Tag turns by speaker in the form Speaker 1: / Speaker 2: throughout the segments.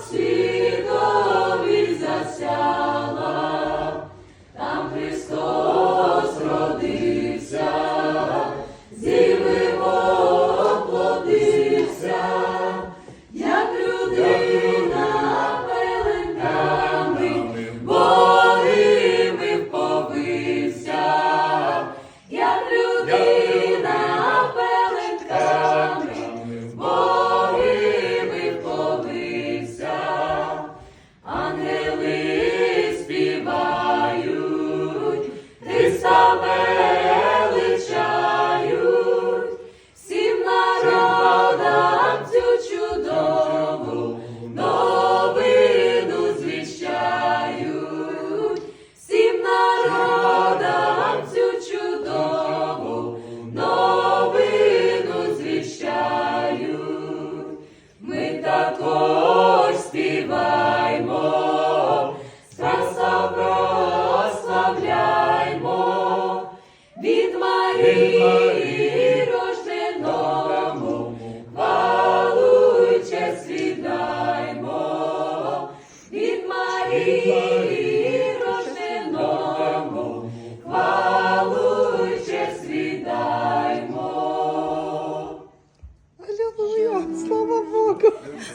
Speaker 1: Всі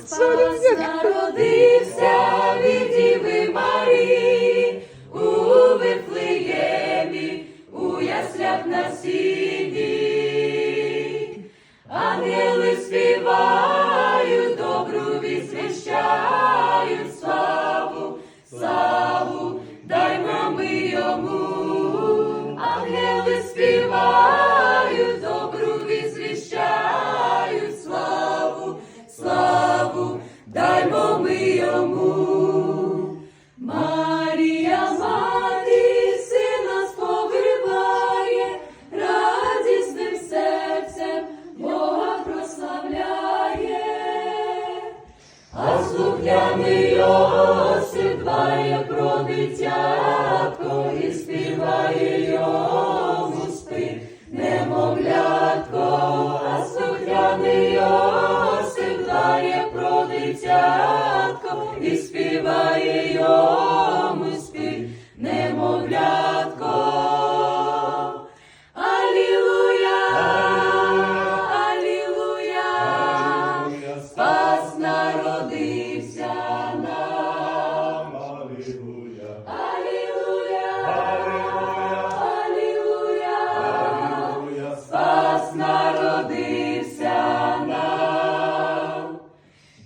Speaker 1: Спас народився від Діви Марії. У Вифлеємі, у яслях на сіні. Ангели співають, добру візвіщають славу, славу, даймо ми йому. Ангели співають,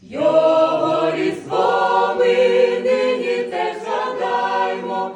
Speaker 1: Його різдво ми нині теж згадаймо,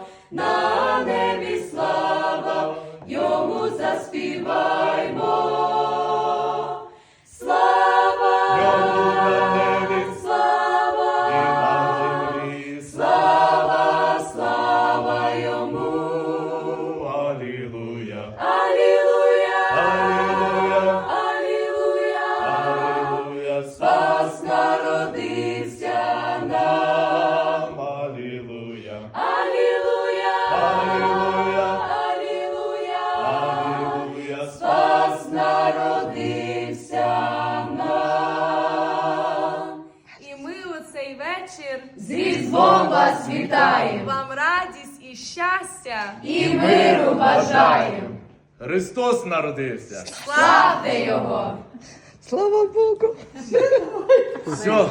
Speaker 2: цей вечір
Speaker 1: З Різдвом вас вітаємо
Speaker 2: вам радість і щастя.
Speaker 1: і миру бажаємо.
Speaker 3: Христос народився.
Speaker 1: Славте Його!
Speaker 4: Слава Богу!
Speaker 3: Все,